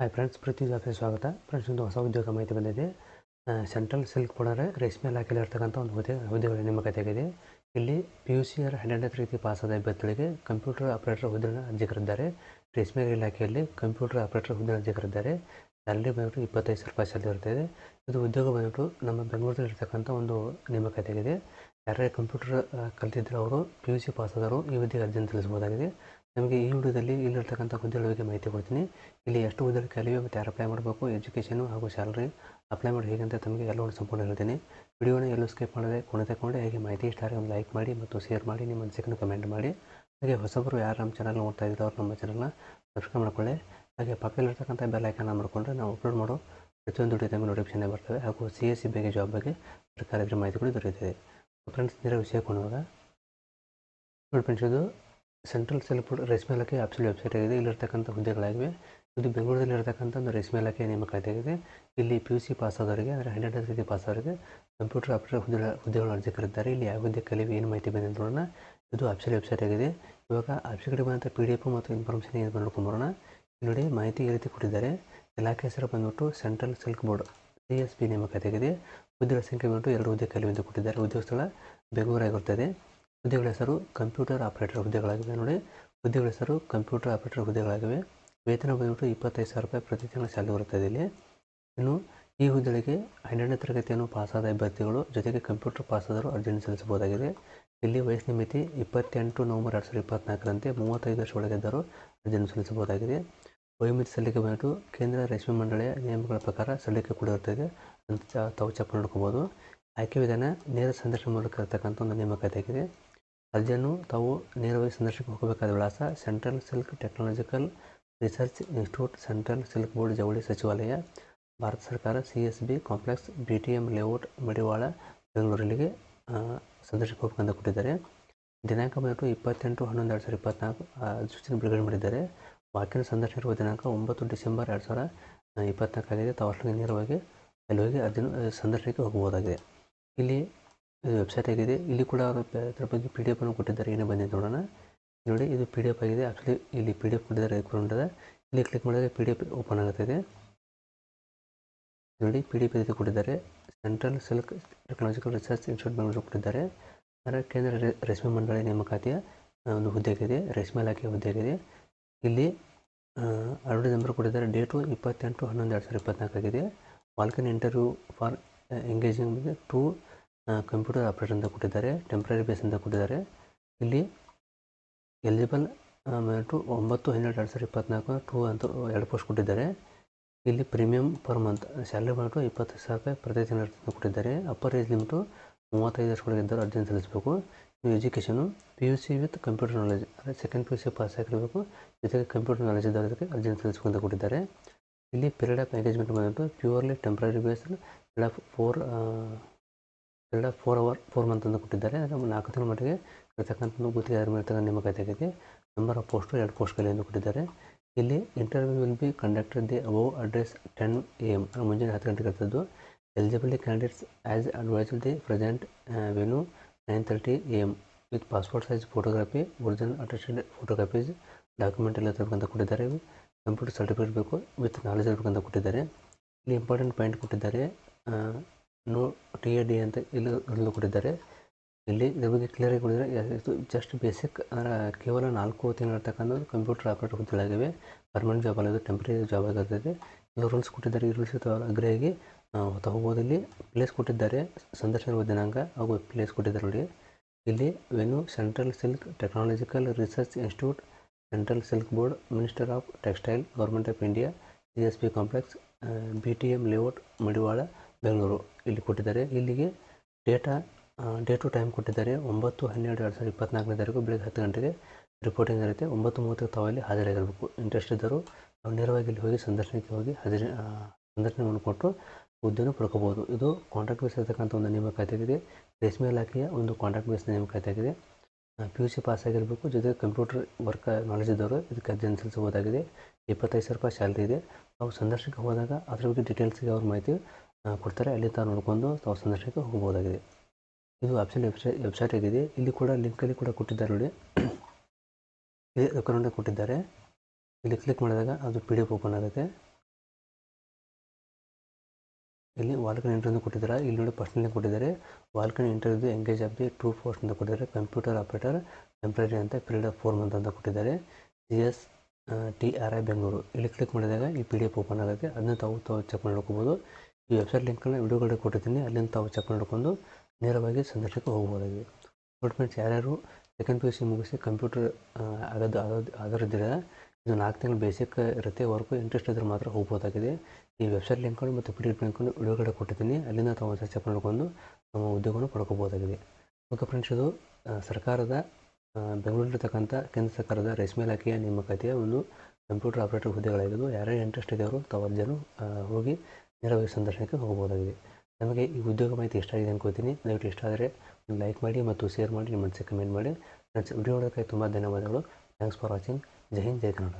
Hi friends ಪ್ರತಿ ಜಾಬ್ಗೆ ಸ್ವಾಗತ friends ಒಂದು ಹೊಸ ಉದ್ಯೋಗ ಮಾಹಿತಿ ಬಂದಿದೆ ಸೆಂಟ್ರಲ್ ಸಿಲ್ಕ್ ಪೌಡರ್ ರೇಷ್ಮೆ ಇಲಾಖೆಯಲ್ಲಿ ಇರ್ತಕ್ಕಂಥ ಒಂದು ಹುದ್ದೆ ಹುದ್ದೆಗಳ ನೇಮಕಾತಿಯಾಗಿದೆ ಇಲ್ಲಿ ಪಿ ಯು ಸಿ ಅವರ ಹನ್ನೆರಡನೇ ರೀತಿ ಪಾಸಾದ ಅಭ್ಯರ್ಥಿಗಳಿಗೆ ಕಂಪ್ಯೂಟರ್ ಆಪರೇಟರ್ ಹುದ್ದೆಯನ್ನು ಅರ್ಜಿ ಕರೆದಿದ್ದಾರೆ ರೇಷ್ಮೆ ಇಲಾಖೆಯಲ್ಲಿ ಕಂಪ್ಯೂಟರ್ ಆಪರೇಟರ್ ಹುದ್ದೆ ಅರ್ಜಿ ಕರೆದಿದ್ದಾರೆ ಸ್ಯಾಲ್ರಿ ಬಂದ್ಬಿಟ್ಟು ಇಪ್ಪತ್ತೈದು ಸಾವಿರ ರೂಪಾಯಿ ಸ್ಯಾಲ್ರಿ ಇರ್ತದೆ ಇದು ಉದ್ಯೋಗ ಬಂದ್ಬಿಟ್ಟು ನಮ್ಮ ಬೆಂಗಳೂರಲ್ಲಿ ಇರ್ತಕ್ಕಂಥ ಒಂದು ನೇಮಕಾತಿಯಾಗಿದೆ ಯಾರ್ಯಾರು ಕಂಪ್ಯೂಟರ್ ಕಲಿತಿದ್ದರೂ ಅವರು ಪಿ ಯು ಸಿ ಪಾಸಾದವರು ಈ ಹುದ್ದೆಗೆ ಅರ್ಜಿಯನ್ನು ಸಲ್ಲಿಸಬಹುದಾಗಿದೆ ನಮಗೆ ಈ ವಿಡಿಯೋದಲ್ಲಿ ಇಲ್ಲಿರ್ತಕ್ಕಂಥ ಹುದ್ದೆಗಳ ಬಗ್ಗೆ ಮಾಹಿತಿ ಕೊಡ್ತೀನಿ. ಇಲ್ಲಿ ಎಷ್ಟು ಹುದ್ದೆಗಳು ಕಲಿವೆ ಮತ್ತು ಯಾರು ಅಪ್ಲೈ ಮಾಡಬೇಕು ಎಜುಕೇಷನು ಹಾಗೂ ಸ್ಯಾಲ್ರಿ ಅಪ್ಲೈ ಮಾಡಿ ಹೇಗೆ ಅಂತ ತಮಗೆ ಎಲ್ಲವನ್ನು ಸಂಪೂರ್ಣ ಹೇಳ್ತೀನಿ. ವಿಡಿಯೋನ ಎಲ್ಲೂ ಸ್ಕಿಪ್ ಮಾಡದೆ ಕೊನೆ ತಗೊಂಡು ಹಾಗೆ ಮಾಹಿತಿ ಇಷ್ಟ ಒಂದು ಲೈಕ್ ಮಾಡಿ ಮತ್ತು ಶೇರ್ ಮಾಡಿ, ನಿಮ್ಮ ಅನಿಸಿಕೆಯನ್ನು ಕಮೆಂಟ್ ಮಾಡಿ. ಹಾಗೆ ಹೊಸಬರು ಯಾರು ನಮ್ಮ ಚಾನಲ್ ನೋಡ್ತಾ ಇದ್ದಾರೆ ಅವ್ರು ನಮ್ಮ ಚಾನಲ್ನ ಸಬ್ಸ್ಕ್ರೈಬ್ ಮಾಡ್ಕೊಳ್ಳಿ. ಹಾಗೆ ಪಕ್ಕದಲ್ಲಿರ್ತಕ್ಕಂಥ ಬೆಲ್ ಐಕಾನ ಮಾಡಿಕೊಂಡ್ರೆ ನಾವು ಅಪ್ಲೋಡ್ ಮಾಡೋ ಪ್ರತಿಯೊಂದು ವಿಡಿಯೋ ತಮಗೆ ನೋಟಿಫಿಕೇಶನ್ ಬರ್ತವೆ. ಹಾಗೂ ಸಿ ಎಸ್ ಸಿ ಬಗ್ಗೆ ಜಾಬ್ ಬಗ್ಗೆ ಸರ್ಕಾರದ ಮಾಹಿತಿಗಳು ದೊರೆಯುತ್ತದೆ. ಫ್ರೆಂಡ್ಸ್ ಇದರ ವಿಷಯ ಕೊಡುವಾಗ ನೋಡಿ ಫ್ರೆಂಡ್ಸ್ ಇದು ಸೆಂಟ್ರಲ್ ಸಿಲ್ಕ್ ರೇಷ್ಮೆ ಇಲಾಖೆ ಆಫೀಸಿಯಲ್ ವೆಬ್ಸೈಟ್ ಆಗಿದೆ. ಇಲ್ಲಿರ್ತಕ್ಕಂಥ ಹುದ್ದೆಗಳಾಗಿವೆ ಇದು ಬೆಂಗಳೂರಲ್ಲಿ ಇರತಕ್ಕಂಥ ಒಂದು ರೇಷ್ಮೆ ಇಲಾಖೆ ನೇಮಕಾತಿಯಾಗಿದೆ ಇಲ್ಲಿ ಪಿ ಯು ಸಿ ಪಾಸ್ ಆದವರಿಗೆ ಅಂದರೆ ಹಂಡ್ರೆಡ್ ಸಿಟಿ ಪಾಸ್ ಆದವರಿಗೆ ಕಂಪ್ಯೂಟರ್ ಆಪ್ರೇಟರ್ ಹುದ್ದೆ ಹುದ್ದೆಗಳು ಅರ್ಜಿ ಕರೆದಿದ್ದಾರೆ. ಇಲ್ಲಿ ಯಾವ ಹುದ್ದೆ ಕಲಿವೆ ಏನು ಮಾಹಿತಿ ಬಂದಿದೆ ನೋಡೋಣ. ಇದು ಆಫೀಸಿಯಲ್ ವೆಬ್ಸೈಟ್ ಆಗಿದೆ. ಇವಾಗ ಆಪ್ಷನ್ ಕಡೆ ಬಂದಂಥ ಪಿ ಡಿ ಎಫ್ ಮತ್ತು ಇನ್ಫಾರ್ಮೇಷನ್ ಏನು ನೋಡ್ಕೊಂಬರೋಣ ನೋಡಿ ಮಾಹಿತಿ ಈ ರೀತಿ ಕೊಟ್ಟಿದ್ದಾರೆ. ಇಲಾಖೆ ಹೆಸರು ಬಂದ್ಬಿಟ್ಟು central silk board C S P ನೇಮಕಾತಿಯಾಗಿದೆ ಹುದ್ದೆಗಳ ಸಂಖ್ಯೆ ಬಂದುಬಿಟ್ಟು ಎರಡು ಹುದ್ದೆ ಕಲಿವೆ ಎಂದು ಕೊಟ್ಟಿದ್ದಾರೆ. ಉದ್ಯೋಗ ಸ್ಥಳ ಬೆಂಗಳೂರಾಗಿರುತ್ತದೆ. ಹುದ್ದೆಗಳ ಹೆಸರು ಕಂಪ್ಯೂಟರ್ ಆಪರೇಟರ್ ಹುದ್ದೆಗಳಾಗಿವೆ. ನೋಡಿ, ಹುದ್ದೆಗಳ ಹೆಸರು ಕಂಪ್ಯೂಟರ್ ಆಪರೇಟರ್ ಹುದ್ದೆಗಳಾಗಿವೆ. ವೇತನ ಬಂದ್ಬಿಟ್ಟು ಇಪ್ಪತ್ತೈದು ಸಾವಿರ ರೂಪಾಯಿ ಪ್ರತಿ ತಿಂಗಳ ಸ್ಯಾಲರಿ ಬರುತ್ತದೆ ಇಲ್ಲಿ. ಇನ್ನು ಈ ಹುದ್ದೆಗಳಿಗೆ ಹನ್ನೆರಡನೇ ತರಗತಿಯನ್ನು ಪಾಸಾದ ಅಭ್ಯರ್ಥಿಗಳು ಜೊತೆಗೆ ಕಂಪ್ಯೂಟರ್ ಪಾಸಾದರೂ ಅರ್ಜಿಯನ್ನು ಸಲ್ಲಿಸಬಹುದಾಗಿದೆ. ಇಲ್ಲಿ ವಯಸ್ಸಿನ ಮಿತಿ ಇಪ್ಪತ್ತೆಂಟು ನವಂಬರ್ ಎರಡು ಸಾವಿರದ ಇಪ್ಪತ್ನಾಲ್ಕರಂತೆ ಮೂವತ್ತೈದು ವರ್ಷ ಒಳಗಿದ್ದರೂ ಅರ್ಜಿಯನ್ನು ಸಲ್ಲಿಸಬಹುದಾಗಿದೆ. ವಯೋಮಿತಿ ಸಲ್ಲಿಕೆ ಬಂದ್ಬಿಟ್ಟು ಕೇಂದ್ರ ರೇಷ್ಮೆ ಮಂಡಳಿಯ ನಿಯಮಗಳ ಪ್ರಕಾರ ಸಲ್ಲಿಕೆ ಕೂಡ ಇರ್ತದೆ ಅಂತ ತಾವು ಚೆಕ್ ನೋಡ್ಕೋಬೋದು ಆಯ್ಕೆ ವಿಧಾನ ನೇರ ಸಂದರ್ಶನ ಮೂಲಕ ಇರತಕ್ಕಂಥ ಒಂದು ನೇಮಕಾತಿಯಾಗಿದೆ. ಅರ್ಜಿಯನ್ನು ತಾವು ನೇರವಾಗಿ ಸಂದರ್ಶನಕ್ಕೆ ಹೋಗಬೇಕಾದ ವಿಳಾಸ central silk technological research institute central silk board ಜವಳಿ ಸಚಿವಾಲಯ, ಭಾರತ ಸರ್ಕಾರ, C S B complex B T M layout, Madiwala, ಬೆಂಗಳೂರಲ್ಲಿಗೆ ಸಂದರ್ಶನಕ್ಕೆ ಹೋಗಬೇಕಂತ ಕೊಟ್ಟಿದ್ದಾರೆ. ದಿನಾಂಕ ಬಂದ್ಬಿಟ್ಟು ಇಪ್ಪತ್ತೆಂಟು, ಹನ್ನೊಂದು, ಎರಡು ಸಾವಿರದ ಇಪ್ಪತ್ನಾಲ್ಕು ಸೂಚನೆ ಬಿಡುಗಡೆ ಮಾಡಿದ್ದಾರೆ. ವಾಕಿನ ಸಂದರ್ಶನ ಇರುವ ದಿನಾಂಕ ಒಂಬತ್ತು ಡಿಸೆಂಬರ್ ಎರಡು ಸಾವಿರ ಇಪ್ಪತ್ನಾಲ್ಕಾಗಿದೆ ತಾವು ಅಷ್ಟೊಂದು ನೇರವಾಗಿ ಅಲ್ಲಿ ಹೋಗಿ ಅರ್ಜಿನ ಸಂದರ್ಶನಕ್ಕೆ ಹೋಗಬಹುದಾಗಿದೆ. ಇಲ್ಲಿ ಇದು ವೆಬ್ಸೈಟ್ ಆಗಿದೆ. ಇಲ್ಲಿ ಕೂಡ ಅವರು ಅದ್ರ ಬಗ್ಗೆ ಪಿ ಡಿ ಎಫ್ ಅನ್ನು ಕೊಟ್ಟಿದ್ದಾರೆ. ಏನೇ ಬಂದಿದೆ ನೋಡೋಣ. ನೋಡಿ, ಇದು ಪಿ ಡಿ ಎಫ್ ಆಗಿದೆ. ಆ್ಯಕ್ಚುಲಿ ಇಲ್ಲಿ ಪಿ ಡಿ ಎಫ್ ಕೊಟ್ಟಿದ್ದಾರೆ ರೆಕ್ರೂಂಟದ ಇಲ್ಲಿ ಕ್ಲಿಕ್ ಮಾಡಿದರೆ ಪಿ ಡಿ ಎಫ್ ಓಪನ್ ಆಗುತ್ತದೆ ನೋಡಿ ಪಿ ಡಿ ಎಫ್ ಇದು ಕೊಟ್ಟಿದ್ದಾರೆ. Central silk technological research institute Bengaluru ಕೊಟ್ಟಿದ್ದಾರೆ. ಅಂದರೆ ಕೇಂದ್ರ ರೇಷ್ಮೆ ಮಂಡಳಿ ನೇಮಕಾತಿಯ ಒಂದು ಹುದ್ದೆಗಿದೆ ರೇಷ್ಮೆ ಇಲಾಖೆಯ ಹುದ್ದೆ ಆಗಿದೆ ಇಲ್ಲಿ ಅಡ್ವರ್ಟೈಸ್ ನಂಬರ್ ಕೊಟ್ಟಿದ್ದಾರೆ. ಡೇಟು ಇಪ್ಪತ್ತೆಂಟು ಹನ್ನೊಂದು, ಎರಡು ಸಾವಿರದ ಇಪ್ಪತ್ನಾಲ್ಕಾಗಿದೆ walk in interview for engaging to computer operator ಅಂತ ಕೊಟ್ಟಿದ್ದಾರೆ ಟೆಂಪ್ರರಿ ಬೇಸ್ ಅಂತ ಕೊಟ್ಟಿದ್ದಾರೆ. ಇಲ್ಲಿ ಎಲಿಜಿಬಲ್ ಟು ಒಂಬತ್ತು, ಹನ್ನೆರಡು, ಎರಡು ಸಾವಿರದ ಇಪ್ಪತ್ನಾಲ್ಕು ಟೂ ಅಂತ ಎರಡು ಪೋಸ್ಟ್ ಕೊಟ್ಟಿದ್ದಾರೆ. ಇಲ್ಲಿ ಪ್ರೀಮಿಯಂ ಪರ್ ಮಂತ್ ಸ್ಯಾಲ್ರಿ ಬಂದ್ಬಿಟ್ಟು ಇಪ್ಪತ್ತು ಸಾವಿರ ಪ್ರತಿ ತಿಂಗಳು ಕೊಟ್ಟಿದ್ದಾರೆ. ಅಪ್ಪರ್ ಏಜ್ ಲಿಮಿಟು ಮೂವತ್ತೈದು ವರ್ಷಗಳಿಗೆ ಇದ್ದರೂ ಅರ್ಜಿ ಸಲ್ಲಿಸಬೇಕು. ನೀವು education P U C with computer knowledge ಅಂದರೆ second P U C pass ಆಗಿರಬೇಕು. ಜೊತೆಗೆ ಕಂಪ್ಯೂಟರ್ ನಾಲೆಜ್ ಇದ್ದವರಿಗೆ ಅರ್ಜಿ ಸಲ್ಲಿಸಬೇಕು ಅಂತ ಕೊಟ್ಟಿದ್ದಾರೆ. ಇಲ್ಲಿ ಪೀರಿಯಡ್ ಆಫ್ ಎಂಗೇಜ್ಮೆಂಟ್ ಬಂದ್ಬಿಟ್ಟು purely temporary base period of four of four hour four month ಅಂತ ಕೊಟ್ಟಿದ್ದಾರೆ. ಅಂದರೆ ನಾಲ್ಕು ತಿಂಗಳ ಮಟ್ಟಿಗೆ ಇರತಕ್ಕಂಥ ಗುತ್ತಿಗೆದಾರ ಮೇಲೆ ಇರ್ತಕ್ಕಂಥ ನೇಮಕಾತಿಯಾಗಿದೆ ನಂಬರ್ ಆಫ್ ಪೋಸ್ಟು ಎರಡು ಪೋಸ್ಟ್ಗಳು ಎಂದು ಕೊಟ್ಟಿದ್ದಾರೆ. ಇಲ್ಲಿ interview will be conducted the above address ten A M ಮುಂಜಾನೆ ಹತ್ತು ಗಂಟೆಗೆ ಇರ್ತದ್ದು. Eligibility candidates as advised the present venue nine thirty A M with passport size photography original attested photographies document ಎಲ್ಲ ತರಬೇಕಂತ ಕೊಟ್ಟಿದ್ದಾರೆ. ಕಂಪ್ಯೂಟರ್ ಸರ್ಟಿಫಿಕೇಟ್ ಬೇಕು with knowledge ಇರಬೇಕಂತ ಕೊಟ್ಟಿದ್ದಾರೆ. ಇಲ್ಲಿ ಇಂಪಾರ್ಟೆಂಟ್ ಪಾಯಿಂಟ್ ಕೊಟ್ಟಿದ್ದಾರೆ. ನೋ ಟಿ ಎ ಡಿ ಅಂತ ಇಲ್ಲಿ ಕೊಟ್ಟಿದ್ದಾರೆ. ಇಲ್ಲಿ ಬಗ್ಗೆ ಕ್ಲಿಯರಾಗಿ ಕೊಟ್ಟಿದ್ದಾರೆ ಇದು ಜಸ್ಟ್ ಬೇಸಿಕ್ ಕೇವಲ ನಾಲ್ಕು ತಿಂಗಳು ಇರ್ತಕ್ಕಂಥ ಕಂಪ್ಯೂಟರ್ ಆಪರೇಟರ್ ಹುದ್ದೆಗಳಾಗಿವೆ ಪರ್ಮನೆಂಟ್ ಜಾಬ್ ಅಲ್ಲ ಟೆಂಪ್ರರಿ ಜಾಬ್ ಆಗಿರ್ತದೆ ಇಲ್ಲಿ ರೂಲ್ಸ್ ಕೊಟ್ಟಿದ್ದಾರೆ, ಈ ರೂಲ್ಸ್ ಅಗ್ರಿಯಾಗಿ ಹೋಗ್ಬೋದು ಇಲ್ಲಿ ಪ್ಲೇಸ್ ಕೊಟ್ಟಿದ್ದಾರೆ, ಸಂದರ್ಶನ ದಿನಾಂಕ, ಹಾಗೂ ಪ್ಲೇಸ್ ಕೊಟ್ಟಿದ್ದಾರೆ ನೋಡಿ ಇಲ್ಲಿ venue central silk technological research institute, central silk board minister of textile government of India C S P complex B T M layout Madiwala Bengaluru ಇಲ್ಲಿ ಕೊಟ್ಟಿದ್ದಾರೆ. ಇಲ್ಲಿಗೆ ಡೇಟಾ ಡೇ ಟು ಟೈಮ್ ಕೊಟ್ಟಿದ್ದಾರೆ. ಒಂಬತ್ತು, ಹನ್ನೆರಡು, ಎರಡು ಸಾವಿರದ ಇಪ್ಪತ್ನಾಲ್ಕನೇ ತಾರೀಕು ಬೆಳಗ್ಗೆ ಹತ್ತು ಗಂಟೆಗೆ ರಿಪೋರ್ಟಿಂಗ್ ಇರುತ್ತೆ ಒಂಬತ್ತು ಮೂವತ್ತಕ್ಕೆ ತಾವಲ್ಲಿ ಹಾಜರಾಗಿರಬೇಕು. ಇಂಟ್ರೆಸ್ಟ್ ಇದ್ದರು ನಾವು ನೇರವಾಗಿ ಇಲ್ಲಿ ಹೋಗಿ ಸಂದರ್ಶನಕ್ಕೆ ಹೋಗಿ ಹಾಜರಿ ಸಂದರ್ಶನವನ್ನು ಕೊಟ್ಟು ಹುದ್ದೆಯನ್ನು ಪಡ್ಕೋಬೋದು ಇದು ಕಾಂಟ್ರಾಕ್ಟ್ ಬೇಸ್ ಇರತಕ್ಕಂಥ ಒಂದು ನೇಮಕಾತಿಯಾಗಿದೆ. ರೇಷ್ಮೆ ಇಲಾಖೆಯ ಒಂದು ಕಾಂಟ್ರಾಕ್ಟ್ ಬೇಸ್ ನೇಮಕಾತಿಯಾಗಿದೆ. ಪಿ ಯು ಸಿ ಪಾಸ್ ಆಗಿರಬೇಕು. ಜೊತೆಗೆ ಕಂಪ್ಯೂಟರ್ ವರ್ಕ್ ನಾಲೆಜ್ ಇದ್ದವರು ಇದಕ್ಕೆ ಅರ್ಜಿಯನ್ನು ಸಲ್ಲಿಸಬಹುದಾಗಿದೆ. ಇಪ್ಪತ್ತೈದು ಸಾವಿರ ರೂಪಾಯಿ ಸ್ಯಾಲ್ರಿ ಇದೆ. ನಾವು ಸಂದರ್ಶನಕ್ಕೆ ಹೋದಾಗ ಅದರ ಬಗ್ಗೆ ಡೀಟೇಲ್ಸ್ಗೆ ಅವ್ರ ಮಾಹಿತಿ ಕೊಡ್ತಾರೆ. ಅಲ್ಲಿ ತಾವು ನೋಡಿಕೊಂಡು ತಾವು ಸಂದರ್ಶನಕ್ಕೆ ಹೋಗಬಹುದಾಗಿದೆ. ಇದು ಆಪ್ಷನ್ ವೆಬ್ಸೈಟ್ ವೆಬ್ಸೈಟ್ ಆಗಿದೆ. ಇಲ್ಲಿ ಕೂಡ ಲಿಂಕಲ್ಲಿ ಕೂಡ ಕೊಟ್ಟಿದ್ದಾರೆ ನೋಡಿ. ರೆಕಮೆಂಡ್ ಕೊಟ್ಟಿದ್ದಾರೆ. ಇಲ್ಲಿ ಕ್ಲಿಕ್ ಮಾಡಿದಾಗ ಅದು ಪಿ ಡಿ ಎಫ್ ಓಪನ್ ಆಗುತ್ತೆ. ಇಲ್ಲಿ ವಾಲ್ಕನ್ ಇಂಟರ್ವ್ಯೂ ಕೊಟ್ಟಿದ್ದಾರೆ. ಇಲ್ಲಿ ನೋಡಿ ಪರ್ಸನಲಿ ಕೊಟ್ಟಿದ್ದಾರೆ. Walk in interview engage of the two post ಅಂತ ಕೊಟ್ಟಿದ್ದಾರೆ. ಕಂಪ್ಯೂಟರ್ ಆಪರೇಟರ್, ಟೆಂಪ್ರರಿ ಅಂತ ಪೀರಿಯಡ್ ಆಫ್ ಫೋರ್ ಮಂತ್ ಅಂತ ಕೊಟ್ಟಿದ್ದಾರೆ. G S T R I Bengaluru. ಇಲ್ಲಿ ಕ್ಲಿಕ್ ಮಾಡಿದಾಗ ಈ ಪಿ ಡಿ ಎಫ್ ಓಪನ್ ಆಗುತ್ತೆ. ಅದನ್ನ ತಾವು ತಾವು ಚೆಕ್ ಮಾಡ್ಕೋಬೋದು. ಈ ವೆಬ್ಸೈಟ್ ಲಿಂಕನ್ನು ವಿಡಿಯೋಗಳಿಗೆ ಕೊಟ್ಟಿದ್ದೀನಿ. ಅಲ್ಲಿಂದ ತಾವು ಚೆಕ್ ಮಾಡಿಕೊಂಡು ನೇರವಾಗಿ ಸಂದರ್ಶಕ್ಕೆ ಹೋಗ್ಬೋದಾಗಿದೆ ಫ್ರೆಂಡ್ಸ್ ಯಾರ್ಯಾರು ಸೆಕೆಂಡ್ ಪಿ ಯು ಸಿ ಮುಗಿಸಿ ಕಂಪ್ಯೂಟರ್ ಆಗೋದು ಆಗೋದು ಇದು ನಾಲ್ಕು ತಿಂಗಳು ಬೇಸಿಕ್ ಇರುತ್ತೆ. ವರ್ಕು ಇಂಟ್ರೆಸ್ಟ್ ಇದ್ರೆ ಮಾತ್ರ ಹೋಗ್ಬೋದಾಗಿದೆ. ಈ ವೆಬ್ಸೈಟ್ ಲಿಂಕ್ಗಳು ಮತ್ತು ಪಿ ಡಿ ಎಫ್ ಲಿಂಕನ್ನು ವಿಡಿಯೋಗಳಿಗೆ ಕೊಟ್ಟಿದ್ದೀನಿ. ಅಲ್ಲಿಂದ ತಾವು ಚೆಕ್ ಮಾಡಿಕೊಂಡು ನಮ್ಮ ಉದ್ಯೋಗವನ್ನು ಪಡ್ಕೋಬೋದಾಗಿದೆ. ಓಕೆ ಫ್ರೆಂಡ್ಸ್ ಇದು ಸರ್ಕಾರದ ಬೆಂಗಳೂರಿನಲ್ಲಿರ್ತಕ್ಕಂಥ ಕೇಂದ್ರ ಸರ್ಕಾರದ ರೇಷ್ಮೆ ಇಲಾಖೆಯ ನೇಮಕಾತಿಯ ಒಂದು ಕಂಪ್ಯೂಟರ್ ಆಪರೇಟರ್ ಹುದ್ದೆಗಳಾಗಿದ್ದು ಯಾರ್ಯಾರು ಇಂಟ್ರೆಸ್ಟ್ ಇದೆಯವರು ತಾವು ಆ, ಹೋಗಿ ನೇರವಾಗಿ ಸಂದರ್ಶನಕ್ಕೆ ಹೋಗಬಹುದಾಗಿದೆ. ನಮಗೆ ಈ ಉದ್ಯೋಗ ಮಾಹಿತಿ ಇಷ್ಟ ಆಗಿದೆ ಅನ್ಕೋತೀನಿ ದಯವಿಟ್ಟು ಇಷ್ಟ ಆದರೆ ಲೈಕ್ ಮಾಡಿ ಮತ್ತು ಶೇರ್ ಮಾಡಿ, ನಿಮ್ಮ ಮನಸ್ಸಿಗೆ ಕಮೆಂಟ್ ಮಾಡಿ. ನನ್ನ ವಿಡಿಯೋ ನೋಡೋದಕ್ಕೆ ತುಂಬ ಧನ್ಯವಾದಗಳು. Thanks for watching. ಜೈ ಹಿಂದ್, ಜೈ ಕನ್ನಡ